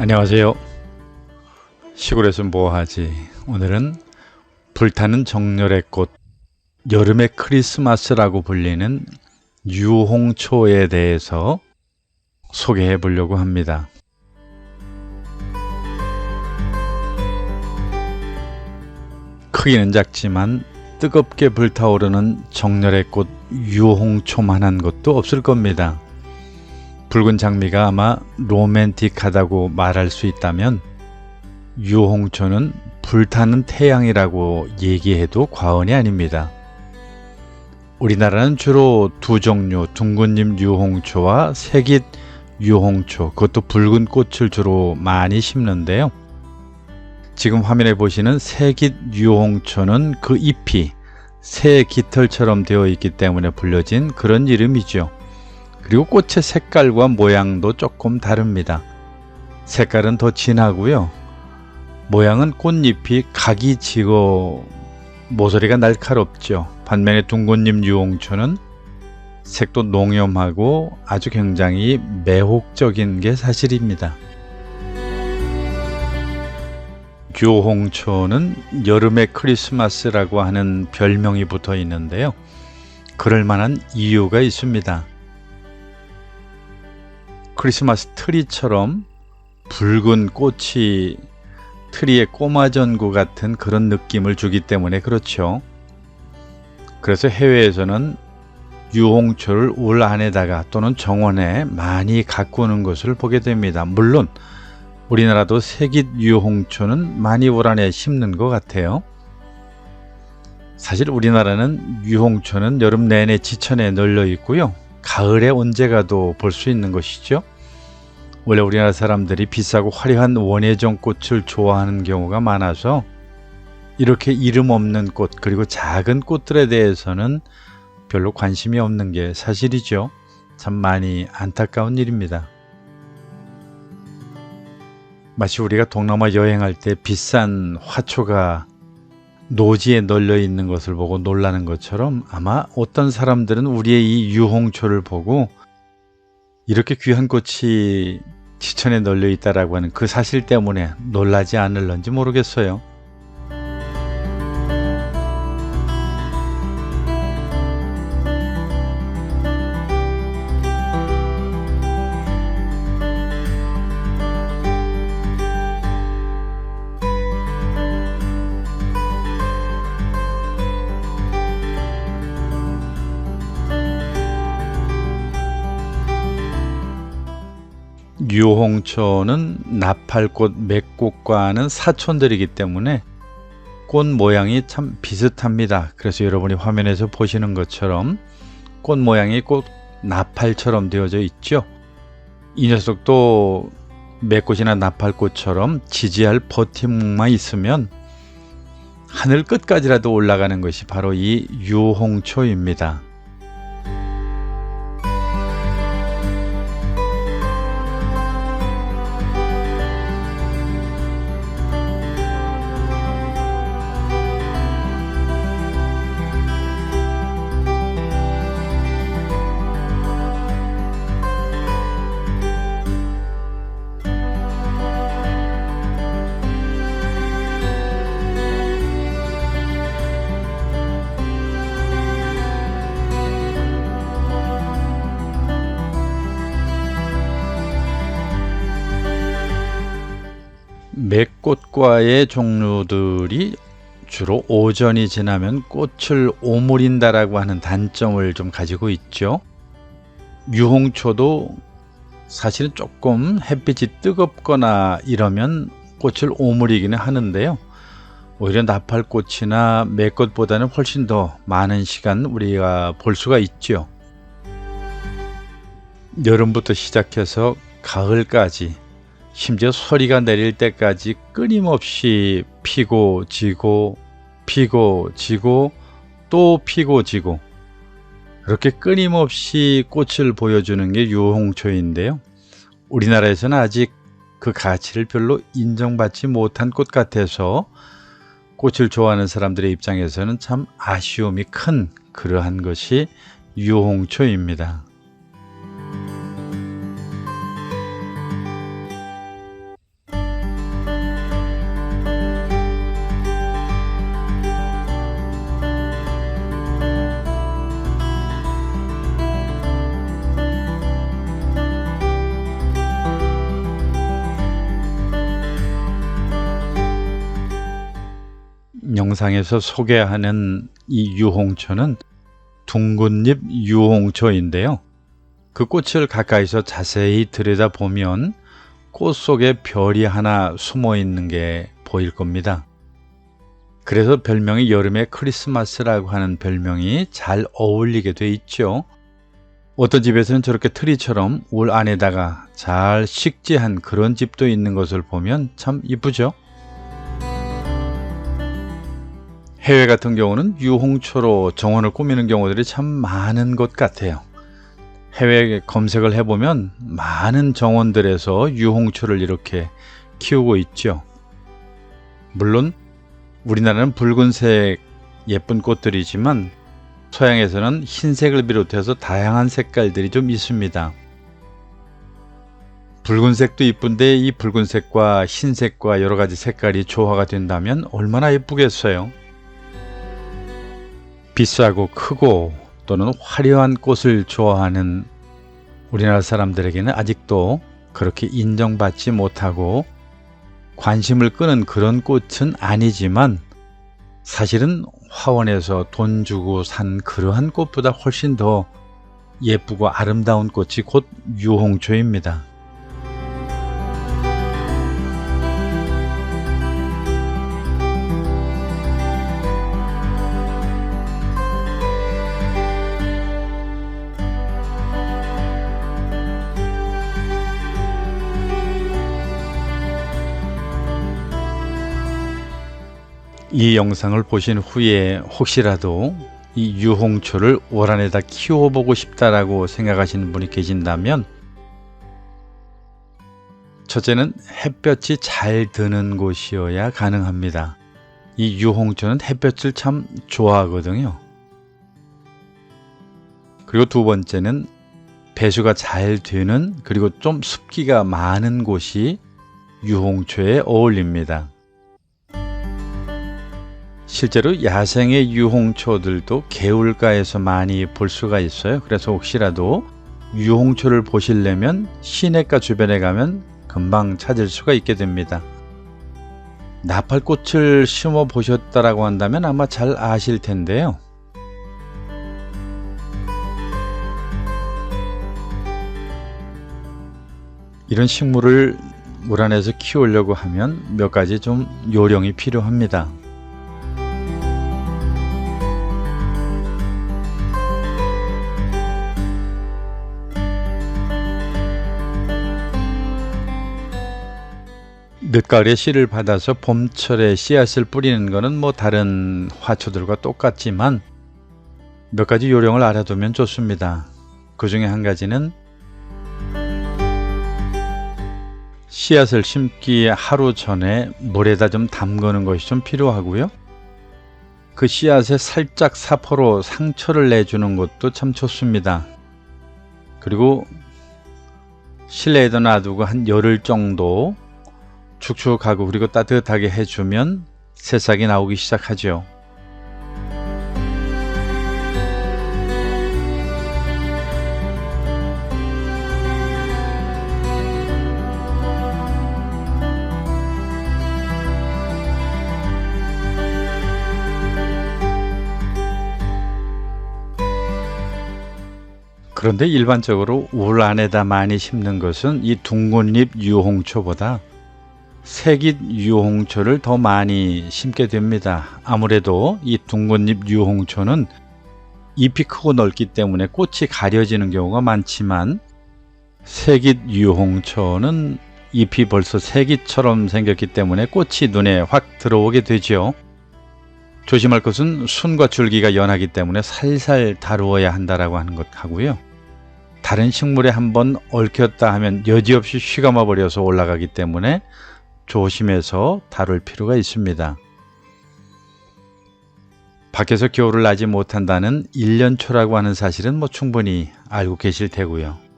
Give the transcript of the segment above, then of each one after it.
안녕하세요. 시골에서 뭐하지? 오늘은 불타는 정열의 꽃, 여름의 크리스마스라고 불리는 유홍초에 대해서 소개해 보려고 합니다. 크기는 작지만 뜨겁게 불타오르는 정열의 꽃 유홍초만한 것도 없을 겁니다. 붉은 장미가 아마 로맨틱하다고 말할 수 있다면 유홍초는 불타는 태양이라고 얘기해도 과언이 아닙니다. 우리나라는 주로 두 종류 둥근잎 유홍초와 색잇 유홍초 그것도 붉은 꽃을 주로 많이 심는데요. 지금 화면에 보시는 색잇 유홍초는 그 잎이 새 깃털처럼 되어 있기 때문에 불려진 그런 이름이죠. 그리고 꽃의 색깔과 모양도 조금 다릅니다. 색깔은 더 진하고요. 모양은 꽃잎이 각이 지고 모서리가 날카롭죠. 반면에 둥근잎 유홍초는 색도 농염하고 아주 굉장히 매혹적인 게 사실입니다. 유홍초는 여름의 크리스마스라고 하는 별명이 붙어 있는데요. 그럴 만한 이유가 있습니다. 크리스마스 트리처럼 붉은 꽃이 트리의 꼬마 전구 같은 그런 느낌을 주기 때문에 그렇죠. 그래서 해외에서는 유홍초를 울 안에다가 또는 정원에 많이 가꾸는 것을 보게 됩니다. 물론 우리나라도 색잇 유홍초는 많이 울 안에 심는 것 같아요. 사실 우리나라는 유홍초는 여름 내내 지천에 널려 있고요. 가을에 언제 가도 볼 수 있는 것이죠. 원래 우리나라 사람들이 비싸고 화려한 원예종 꽃을 좋아하는 경우가 많아서 이렇게 이름 없는 꽃 그리고 작은 꽃들에 대해서는 별로 관심이 없는 게 사실이죠. 참 많이 안타까운 일입니다. 마치 우리가 동남아 여행할 때 비싼 화초가 노지에 널려 있는 것을 보고 놀라는 것처럼 아마 어떤 사람들은 우리의 이 유홍초를 보고 이렇게 귀한 꽃이 지천에 널려 있다라고 하는 그 사실 때문에 놀라지 않을런지 모르겠어요. 유홍초는 나팔꽃, 맥꽃과는 사촌들이기 때문에 꽃 모양이 참 비슷합니다. 그래서 여러분이 화면에서 보시는 것처럼 꽃 모양이 꼭 나팔처럼 되어져 있죠. 이 녀석도 맥꽃이나 나팔꽃처럼 지지할 버팀목만 있으면 하늘 끝까지라도 올라가는 것이 바로 이 유홍초입니다. 맥꽃과의 종류들이 주로 오전이 지나면 꽃을 오므린다라고 하는 단점을 좀 가지고 있죠. 유홍초도 사실은 조금 햇빛이 뜨겁거나 이러면 꽃을 오므리기는 하는데요. 오히려 나팔꽃이나 맥꽃보다는 훨씬 더 많은 시간 우리가 볼 수가 있죠. 여름부터 시작해서 가을까지 심지어 소리가 내릴 때까지 끊임없이 피고 지고 피고 지고 또 피고 지고 그렇게 끊임없이 꽃을 보여주는 게 유홍초인데요. 우리나라에서는 아직 그 가치를 별로 인정받지 못한 꽃 같아서 꽃을 좋아하는 사람들의 입장에서는 참 아쉬움이 큰 그러한 것이 유홍초입니다. 영상에서 소개하는 이 유홍초는 둥근잎 유홍초인데요. 그 꽃을 가까이서 자세히 들여다보면 꽃 속에 별이 하나 숨어 있는 게 보일 겁니다. 그래서 별명이 여름의 크리스마스라고 하는 별명이 잘 어울리게 돼 있죠. 어떤 집에서는 저렇게 트리처럼 울 안에다가 잘 식재한 그런 집도 있는 것을 보면 참 이쁘죠. 해외 같은 경우는 유홍초로 정원을 꾸미는 경우들이 참 많은 것 같아요. 해외 검색을 해보면 많은 정원들에서 유홍초를 이렇게 키우고 있죠. 물론 우리나라는 붉은색 예쁜 꽃들이지만 서양에서는 흰색을 비롯해서 다양한 색깔들이 좀 있습니다. 붉은색도 이쁜데 이 붉은색과 흰색과 여러 가지 색깔이 조화가 된다면 얼마나 예쁘겠어요. 비싸고 크고 또는 화려한 꽃을 좋아하는 우리나라 사람들에게는 아직도 그렇게 인정받지 못하고 관심을 끄는 그런 꽃은 아니지만 사실은 화원에서 돈 주고 산 그러한 꽃보다 훨씬 더 예쁘고 아름다운 꽃이 곧 유홍초입니다. 이 영상을 보신 후에 혹시라도 이 유홍초를 올 안에다 키워보고 싶다라고 생각하시는 분이 계신다면 첫째는 햇볕이 잘 드는 곳이어야 가능합니다. 이 유홍초는 햇볕을 참 좋아하거든요. 그리고 두 번째는 배수가 잘 되는 그리고 좀 습기가 많은 곳이 유홍초에 어울립니다. 실제로 야생의 유홍초들도 개울가에서 많이 볼 수가 있어요. 그래서 혹시라도 유홍초를 보시려면 시내가 주변에 가면 금방 찾을 수가 있게 됩니다. 나팔꽃을 심어 보셨다라고 한다면 아마 잘 아실 텐데요. 이런 식물을 물 안에서 키우려고 하면 몇 가지 좀 요령이 필요합니다. 늦가을에 씨를 받아서 봄철에 씨앗을 뿌리는 것은 뭐 다른 화초들과 똑같지만 몇 가지 요령을 알아두면 좋습니다. 그 중에 한 가지는 씨앗을 심기 하루 전에 물에다 좀 담그는 것이 좀 필요하고요. 그 씨앗에 살짝 사포로 상처를 내주는 것도 참 좋습니다. 그리고 실내에다 놔두고 한 열흘 정도 축축하고 그리고 따뜻하게 해주면 새싹이 나오기 시작하죠. 그런데 일반적으로 울 안에다 많이 심는 것은 이 둥근잎 유홍초보다 색잇 유홍초를 더 많이 심게 됩니다. 아무래도 이 둥근잎 유홍초는 잎이 크고 넓기 때문에 꽃이 가려지는 경우가 많지만 색잇 유홍초는 잎이 벌써 색잇처럼 생겼기 때문에 꽃이 눈에 확 들어오게 되죠. 조심할 것은 순과 줄기가 연하기 때문에 살살 다루어야 한다라고 하는 것 하고요. 다른 식물에 한번 얽혔다 하면 여지없이 휘감아 버려서 올라가기 때문에 조심해서 다룰 필요가 있습니다. 밖에서 겨울을 나지 못한다는 1년초라고 하는 사실은 뭐 충분히 알고 계실 테고요.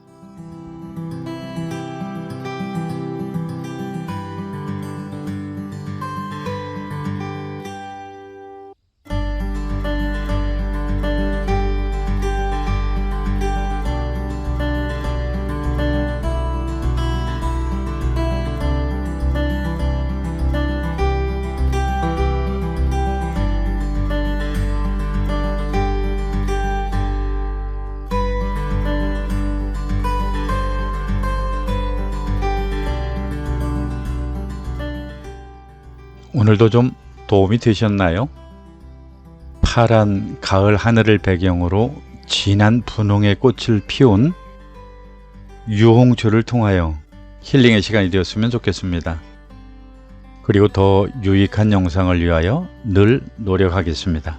오늘도 좀 도움이 되셨나요? 파란 가을 하늘을 배경으로 진한 분홍의 꽃을 피운 유홍초를 통하여 힐링의 시간이 되었으면 좋겠습니다. 그리고 더 유익한 영상을 위하여 늘 노력하겠습니다.